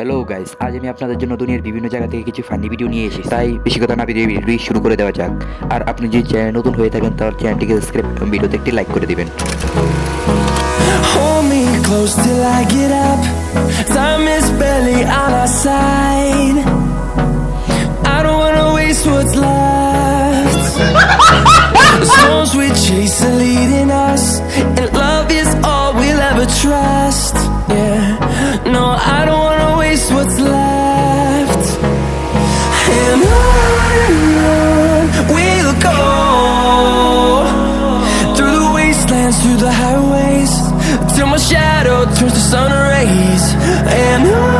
Hello guys আজ আমি আপনাদের জন্য দুনিয়ার বিভিন্ন জায়গা থেকে কিছু ফানি ভিডিও নিয়ে এসেছি তাই বেশি কথা না ভিডিও ভিডিওটি শুরু করে দেওয়া যাক আর আপনি যদি চ্যানেল নতুন হয়ে থাকেন তাহলে চ্যানেলটিকে সাবস্ক্রাইব এবং ভিডিওতে একটি লাইক করে দিবেন trust. And on we'll go through the wastelands, through the highways, till my shadow turns to sun rays. And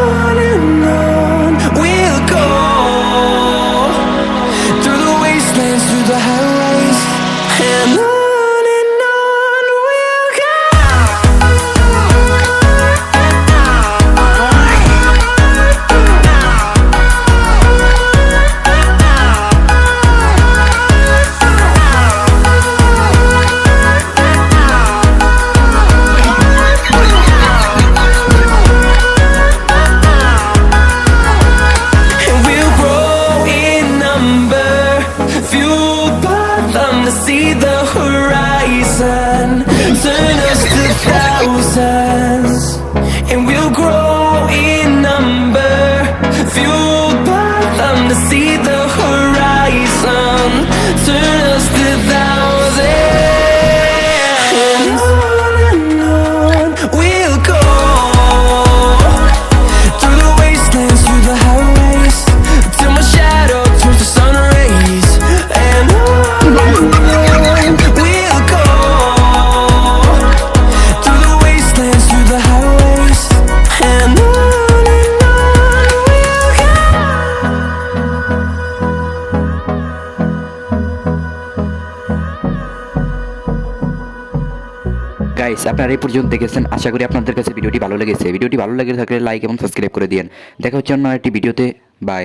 see the horizon, turn us to thousands. And we'll grow guys আপনারা এই পর্যন্ত দেখেছেন। আশা করি আপনাদের কাছে ভিডিওটি ভালো লেগেছে। ভিডিওটি ভালো লেগে থাকলে লাইক এবং সাবস্ক্রাইব করে দিন দেখা হচ্ছে অন্য একটি ভিডিওতে। বাই